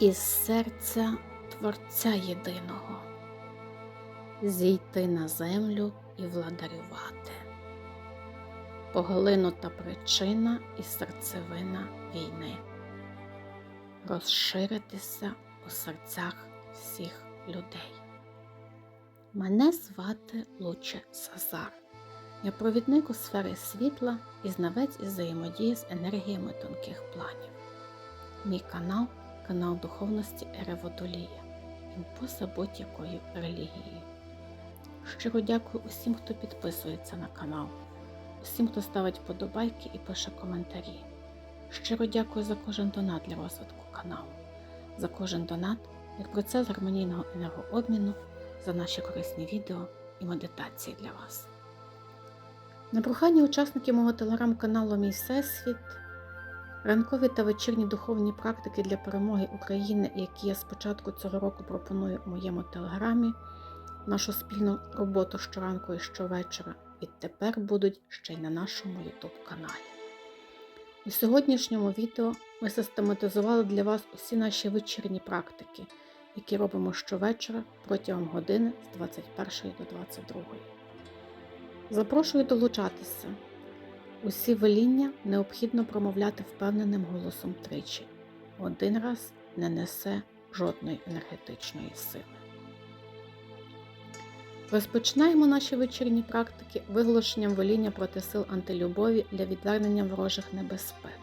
із серця Творця єдиного, зійти на землю і владарювати, поглинута причина і серцевина війни, розширитися у серцях всіх людей. Мене звати Луче Сазар. Я провідник у сфері світла і знавець із взаємодії з енергіями тонких планів. Мій канал канал духовності Ери Водолія. Поза будь-якою релігією. Щиро дякую усім, хто підписується на канал, усім, хто ставить подобайки і пише коментарі. Щиро дякую за кожен донат для розвитку каналу, за кожен донат як процес гармонійного енергообміну, за наші корисні відео і медитації для вас. На прохання учасників мого телеграм-каналу Мій Всесвіт ранкові та вечірні духовні практики для перемоги України, які я з початку цього року пропоную у моєму телеграмі, нашу спільну роботу щоранку і щовечора, відтепер будуть ще й на нашому YouTube каналі. У сьогоднішньому відео ми систематизували для вас усі наші вечірні практики, які робимо щовечора протягом години з 21 до 22. Запрошую долучатися. Усі веління необхідно промовляти впевненим голосом тричі. Один раз не несе жодної енергетичної сили. Розпочинаємо наші вечірні практики виголошенням воління проти сил антилюбові для відвернення ворожих небезпек.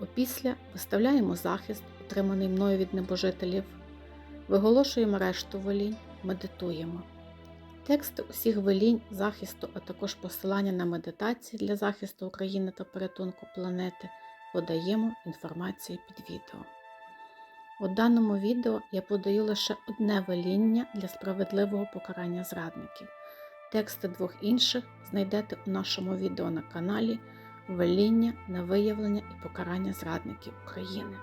Опісля виставляємо захист, отриманий мною від небожителів, виголошуємо решту волінь, медитуємо. Тексти усіх велінь захисту, а також посилання на медитації для захисту України та порятунку планети подаємо інформацію під відео. У даному відео я подаю лише одне веління для справедливого покарання зрадників. Тексти двох інших знайдете у нашому відео на каналі Веління на виявлення і покарання зрадників України.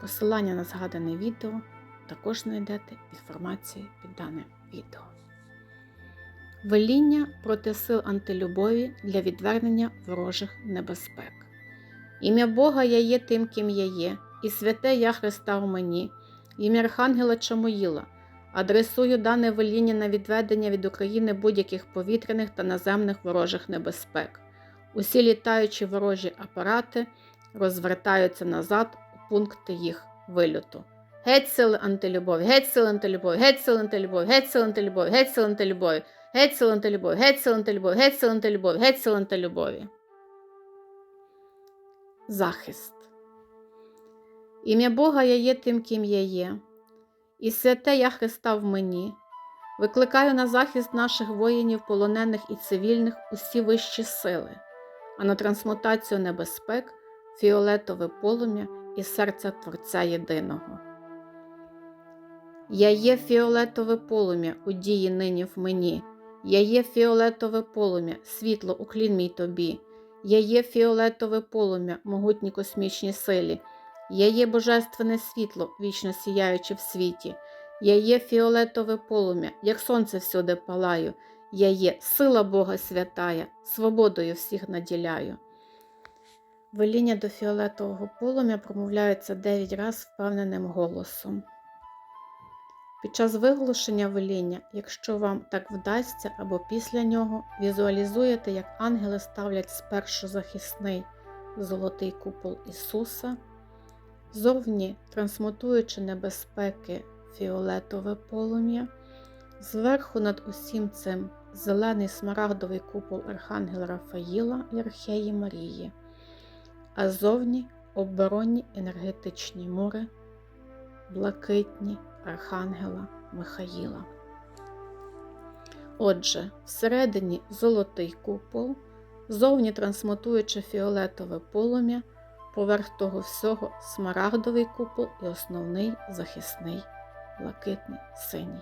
Посилання на згадане відео також знайдете в інформації під даним відео. Веління проти сил антилюбові для відвернення ворожих небезпек. Ім'я Бога я є тим, ким я є, і святе я Христа в мені, ім'я Архангела Чамоїла. Адресую дане веління на відведення від України будь-яких повітряних та наземних ворожих небезпек. Усі літаючі ворожі апарати розвертаються назад у пункти їх вильоту. Геть сили антилюбові, геть сили антилюбові, геть сили антилюбові, геть сили антилюбові, геть сили антилюбові. Геть силанта любові, геть силанта любові, геть любові, геть любові. Захист. Ім'я Бога я є тим, ким я є, і святе я Христа в мені. Викликаю на захист наших воїнів, полонених і цивільних усі вищі сили, а на трансмутацію небезпек, фіолетове полум'я і серця Творця Єдиного. Я є фіолетове полум'я у дії нині в мені. Я є фіолетове полум'я, світло, уклін мій тобі. Я є фіолетове полум'я, могутні космічні силі. Я є божественне світло, вічно сіяюче в світі. Я є фіолетове полум'я, як сонце всюди палаю. Я є сила Бога святая, свободою всіх наділяю. Веління до фіолетового полум'я промовляються дев'ять раз впевненим голосом. Під час виголошення веління, якщо вам так вдасться або після нього, візуалізуєте, як ангели ставлять спершу захисний золотий купол Ісуса, зовні трансмутуючи небезпеки фіолетове полум'я, зверху над усім цим зелений смарагдовий купол Архангела Рафаїла і Археї Марії, а зовні оборонні енергетичні мури, блакитні. Архангела Михаїла. Отже, всередині золотий купол, зовні трансмутуючи фіолетове полум'я, поверх того всього смарагдовий купол і основний захисний блакитний синій.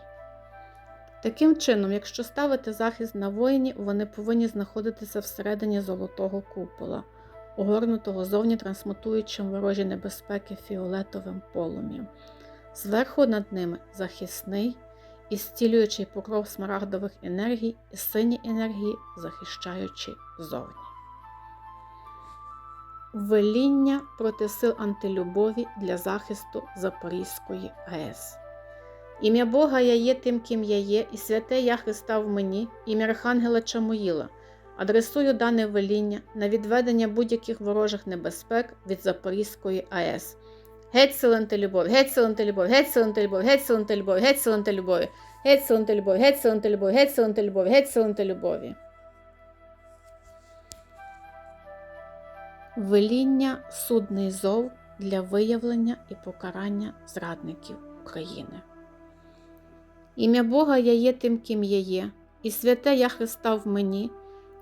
Таким чином, якщо ставити захист на воїні, вони повинні знаходитися всередині золотого купола, огорнутого зовні трансмутуючим ворожі небезпеки фіолетовим полум'ям. Зверху над ними захисний і зцілюючий покров смарагдових енергій і сині енергії, захищаючи зовні. Веління проти сил антилюбові для захисту Запорізької АЕС. Ім'я Бога я є тим, ким я є, і святе я Христа в мені, ім'я Архангела Чамуїла. Адресую дане веління на відведення будь-яких ворожих небезпек від Запорізької АЕС. Геть сил антилюбові, геть сил антилюбові, геть сил антилюбові, геть сил антилюбові, геть сил антилюбові, геть сил антилюбові, геть антилюбові. Веління судний зов для виявлення і покарання зрадників України. Ім'я Бога я є тим, ким я є, і святе я Христа в мені,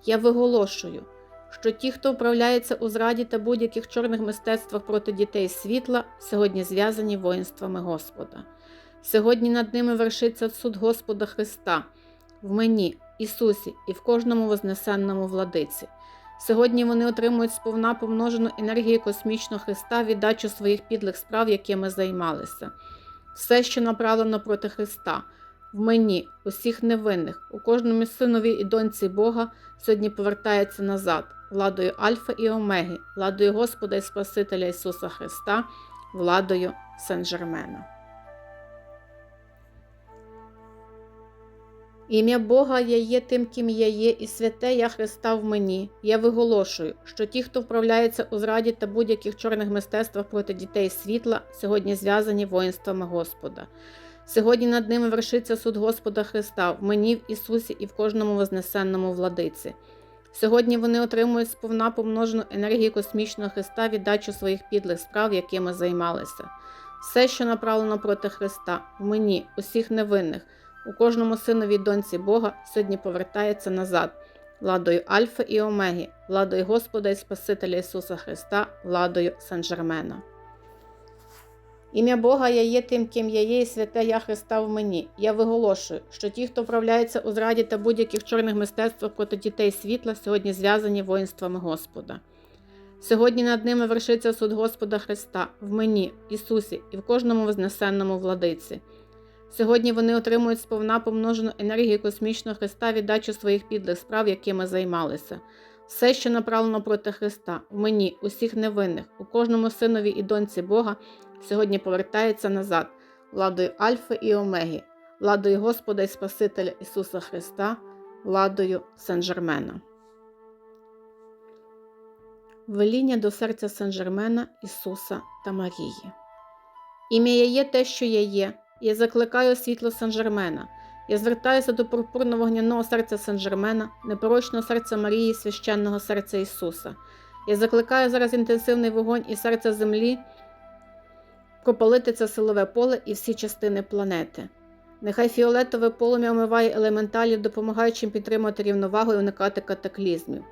я виголошую, що ті, хто вправляється у зраді та будь-яких чорних мистецтвах проти дітей світла, сьогодні зв'язані воїнствами Господа. Сьогодні над ними вершиться суд Господа Христа в мені, Ісусі і в кожному вознесенному владиці. Сьогодні вони отримують сповна помножену енергію космічного Христа віддачу своїх підлих справ, якими займалися. Все, що направлено проти Христа, в мені, усіх невинних, у кожному синові і доньці Бога сьогодні повертається назад, владою Альфа і Омеги, владою Господа і Спасителя Ісуса Христа, владою Сен-Жермена. Ім'я Бога я є тим, ким я є, і святе я Христа в мені. Я виголошую, що ті, хто вправляється у зраді та будь-яких чорних мистецтвах проти дітей світла, сьогодні зв'язані воїнствами Господа. Сьогодні над ними вершиться суд Господа Христа в мені, в Ісусі і в кожному вознесенному владиці. Сьогодні вони отримують сповна помножену енергію космічного Христа віддачу своїх підлих справ, якими займалися. Все, що направлено проти Христа, в мені, усіх невинних, у кожному синові доньці Бога сьогодні повертається назад, владою Альфа і Омеги, владою Господа і Спасителя Ісуса Христа, владою Сен-Жермена. Ім'я Бога я є тим, ким я є, і святе я Христа в мені. Я виголошую, що ті, хто вправляється у зраді та будь-яких чорних мистецтвах проти дітей світла, сьогодні зв'язані воїнствами Господа. Сьогодні над ними вершиться суд Господа Христа в мені, Ісусі і в кожному вознесенному владиці. Сьогодні вони отримують сповна помножену енергію космічного Христа віддачу своїх підлих справ, якими займалися. Все, що направлено проти Христа, в мені, усіх невинних, у кожному синові і доньці Бога, сьогодні повертається назад, владою Альфа і Омеги, владою Господа і Спасителя Ісуса Христа, владою Сен-Жермена. Веління до серця Сен-Жермена, Ісуса та Марії. Ім'я є те, що я є. Я закликаю світло Сен-Жермена. Я звертаюся до пурпурно вогняного серця Сен-Жермена, непорочного серця Марії, священного серця Ісуса. Я закликаю зараз інтенсивний вогонь і серця землі пропалити це силове поле і всі частини планети. Нехай фіолетове полум'я омиває елементалів, допомагаючи їм підтримувати рівновагу і уникати катаклізмів.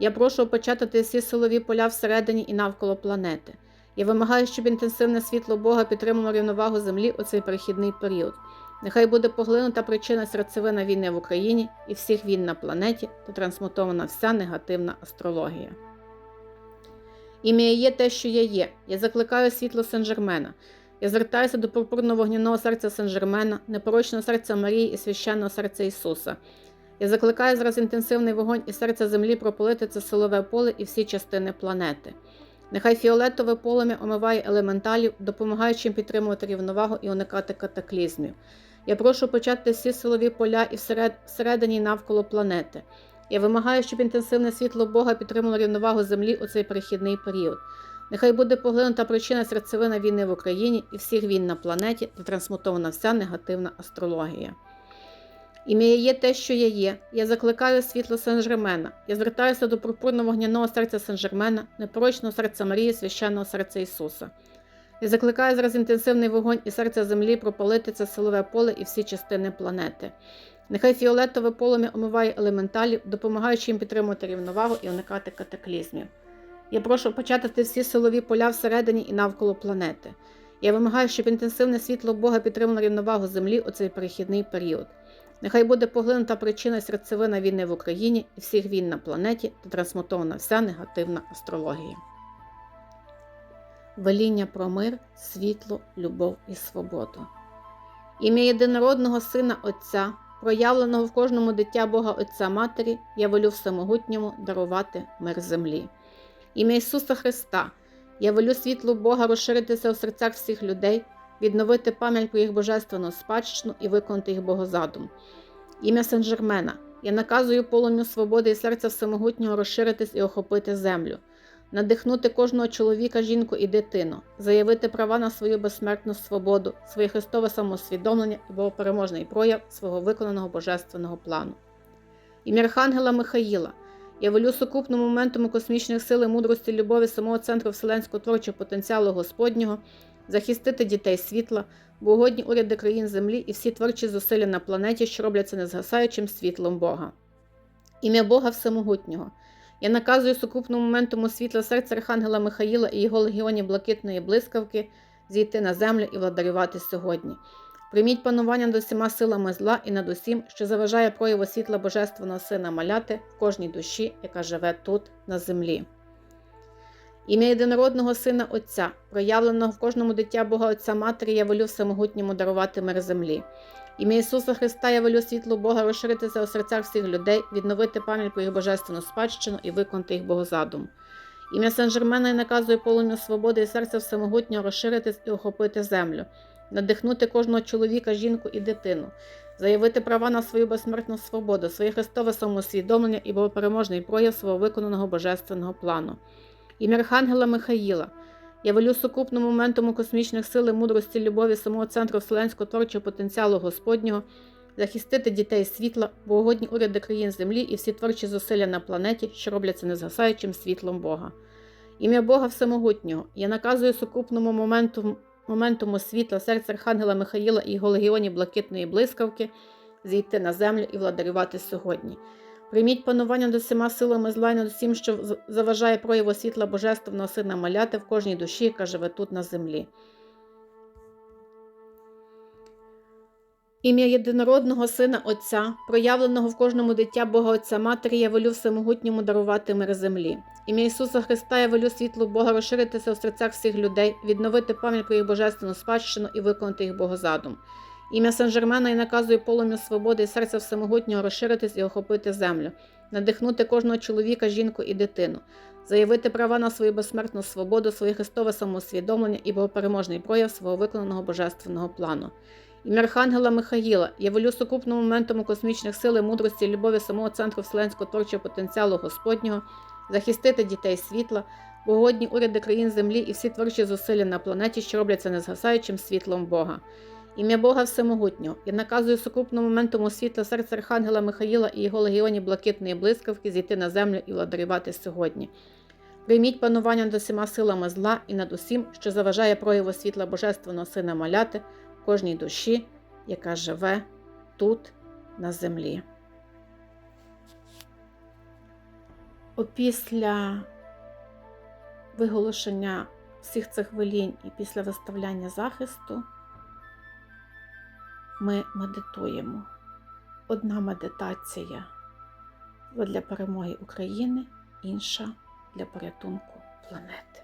Я прошу опечатати всі силові поля всередині і навколо планети. Я вимагаю, щоб інтенсивне світло Бога підтримало рівновагу землі у цей перехідний період. Нехай буде поглинута причина серцевина війни в Україні і всіх війн на планеті та трансмутована вся негативна астрологія. Ім'я є те, що я є. Я закликаю світло Сен-Жермена. Я звертаюся до пурпурно-вогняного серця Сен-Жермена, непорочного серця Марії і священного серця Ісуса. Я закликаю зараз інтенсивний вогонь і серця землі пропалити це силове поле і всі частини планети. Нехай фіолетове полум'я омиває елементалів, допомагаючи їм підтримувати рівновагу і уникати катаклізмів. Я прошу почати всі силові поля і всередині навколо планети. Я вимагаю, щоб інтенсивне світло Бога підтримало рівновагу землі у цей перехідний період. Нехай буде поглинута причина серцевина війни в Україні і всіх війн на планеті та трансмутована вся негативна астрологія. Ім'я є те, що я є. Я закликаю світло Сен-Жермена. Я звертаюся до пурпурно вогняного серця Сен-Жермена, непорочного серця Марії, священного серця Ісуса. Я закликаю зараз інтенсивний вогонь і серця землі пропалити це силове поле і всі частини планети. Нехай фіолетове полум'я омиває елементалів, допомагаючи їм підтримувати рівновагу і уникати катаклізмів. Я прошу почати всі силові поля всередині і навколо планети. Я вимагаю, щоб інтенсивне світло Бога підтримало рівновагу землі у цей перехідний період. Нехай буде поглинута причина серцевина війни в Україні і всіх війн на планеті та трансмутована вся негативна астрологія. Веління про мир, світло, любов і свободу. Ім'я єдинородного Сина Отця, проявленого в кожному дитя Бога Отця Матері, я волю всемогутньому дарувати мир землі. Ім'я Ісуса Христа. Я велю світлу Бога розширитися у серцях всіх людей, відновити пам'ять про їх божественну спадщину і виконати їх богозадум. Ім'я Сен-Жермена. Я наказую полум'ю свободи і серця всемогутнього розширитись і охопити землю, надихнути кожного чоловіка, жінку і дитину, заявити права на свою безсмертну свободу, своє христове самосвідомлення і богопереможний прояв свого виконаного божественного плану. Ім'я Архангела Михаїла. Я велю сукупному моментуму космічних сил мудрості любові самого центру вселенського творчого потенціалу Господнього захистити дітей світла, богодні уряди країн землі і всі творчі зусилля на планеті, що робляться незгасаючим світлом Бога. Ім'я Бога Всемогутнього. Я наказую сукупному моментуму світла серця Архангела Михаїла і його легіоні блакитної блискавки зійти на землю і владарювати сьогодні. Прийміть панування над усіма силами зла і над усім, що заважає прояву світла Божественного Сина маляти в кожній душі, яка живе тут, на землі. Ім'я єдинородного Сина Отця, проявленого в кожному дитя Бога Отця Матері, я волю всемогутньому дарувати мир землі. Ім'я Ісуса Христа я волю світло Бога розширитися у серцях всіх людей, відновити пам'ять про їх божественну спадщину і виконати їх богозадум. Ім'я Сен-Жермена я наказує полум'ю свободи і серця всемогутнього розширитись і охопити землю, надихнути кожного чоловіка, жінку і дитину, заявити права на свою безсмертну свободу, своє христове самоусвідомлення і богопереможний прояв свого виконаного божественного плану. Ім'я Архангела Михаїла. Я велю сукупному моментуму космічних сил і мудрості любові самого центру вселенського творчого потенціалу Господнього захистити дітей світла, богодні уряди країн землі і всі творчі зусилля на планеті, що робляться незгасаючим світлом Бога. Ім'я Бога Всемогутнього. Я наказую сукупному моменту, моментуму світла серця Архангела Михаїла і його легіоні блакитної блискавки зійти на землю і владарювати сьогодні. Прийміть панування над усіма силами зла і над усім, що заважає прояву світла Божественного Сина маляти в кожній душі, яка живе тут на землі. Ім'я єдинородного Сина Отця, проявленого в кожному дитя Бога Отця Матері, я волю всемогутньому дарувати мир землі. Ім'я Ісуса Христа я волю світлу Бога розширитися в серцях всіх людей, відновити пам'ять про їх божественну спадщину і виконати їх богозадум. Ім'я Сен-Жермена і наказує полум'ю свободи і серця всемогутнього розширитись і охопити землю, надихнути кожного чоловіка, жінку і дитину, заявити права на свою безсмертну свободу, своє христове самоусвідомлення і богопереможний прояв свого виконаного божественного плану. Ім'я Архангела Михаїла, я волю сукупному моментуму космічних сил мудрості любові самого центру вселенського творчого потенціалу Господнього, захистити дітей світла, богодні уряди країн землі і всі творчі зусилля на планеті, що робляться незгасаючим світлом Бога. Ім'я Бога Всемогутнього. Я наказую сукупному моментуму світла серця Архангела Михаїла і його легіоні блакитної блискавки зійти на землю і владарювати сьогодні. Прийміть панування над усіма силами зла і над усім, що заважає прояву світла Божественного Сина маляти кожній душі, яка живе тут, на землі. Опісля виголошення всіх цих велінь і після виставляння захисту ми медитуємо. Одна медитація для перемоги України, інша для порятунку планети.